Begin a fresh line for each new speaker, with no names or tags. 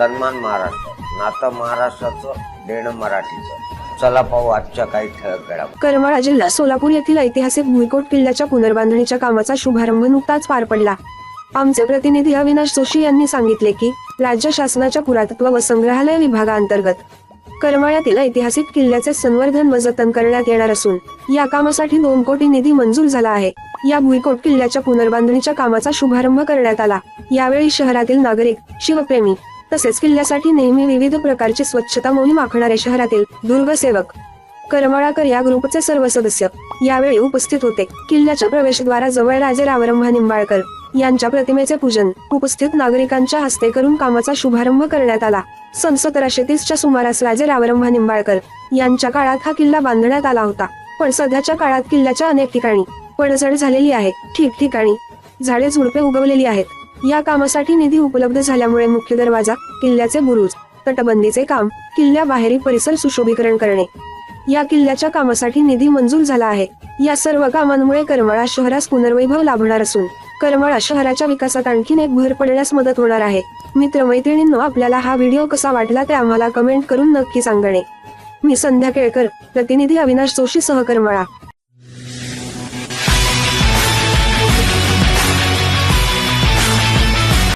सन्मान महाराष्ट्र नातं महाराष्ट्राचं देणं मराठीचं. चला पाहू आजच्या काही ठळक घडामोडी.
करमाळा जिल्हा सोलापूर येथील ऐतिहासिक भुईकोट किल्ल्याच्या पुनर्बांधणीच्या कामाचा शुभारंभ नुकताच पार पडला. आमचे प्रतिनिधी अविनाश जोशी यांनी सांगितले की राज्य शासनाच्या पुरातत्व व संग्रहालय विभागाअंतर्गत करमाळ्यातील ऐतिहासिक किल्ल्याचे संवर्धन व जतन करण्यात येणार असून या कामासाठी दोन कोटी निधी मंजूर झाला आहे. या भुईकोट किल्ल्याच्या पुनर्बांधणीच्या कामाचा शुभारंभ करण्यात आला. यावेळी शहरातील नागरिक शिवप्रेमी तसेच किल्ल्यासाठी नेहमी विविध प्रकारची स्वच्छता मोहीम आखणारे शहरातील दुर्गसेवक करमळाकर या ग्रुपचे सर्व सदस्य यावेळी उपस्थित होते. किल्ल्याच्या प्रवेशद्वाराजवळ राजे रावरंभा निंबाळकर यांच्या प्रतिमेचे पूजन उपस्थित नागरिकांच्या हस्ते करून कामाचा शुभारंभ करण्यात आला. सन सतराशे तीसच्या सुमारास राजे रावरंभा निंबाळकर यांच्या काळात हा किल्ला बांधण्यात आला होता. पण सध्याच्या काळात किल्ल्याच्या अनेक ठिकाणी पडझड झालेली आहे. ठिकठिकाणी झाडे झुडपे उगवलेली आहेत. या कामासाठी निधी उपलब्ध झाल्यामुळे मुख्य दरवाजा किल्ल्याचे बुरुज तटबंदीचे काम किल्ल्याबाहेरील परिसर सुशोभीकरण करणे. या किल्ल्याच्या कामासाठी निधी मंजूर झाला आहे. या सर्व कामांमुळे करमाळा शहरास पुनर्वैभव लाभणार असून करमाळा शहराच्या विकासात आणखीन एक भर पडण्यास मदत होणार आहे. मित्रमैत्रिणींनो आपल्याला हा व्हिडिओ कसा वाटला ते आम्हाला कमेंट करून नक्की सांगणे. मी संध्या केळकर प्रतिनिधी अविनाश जोशी सह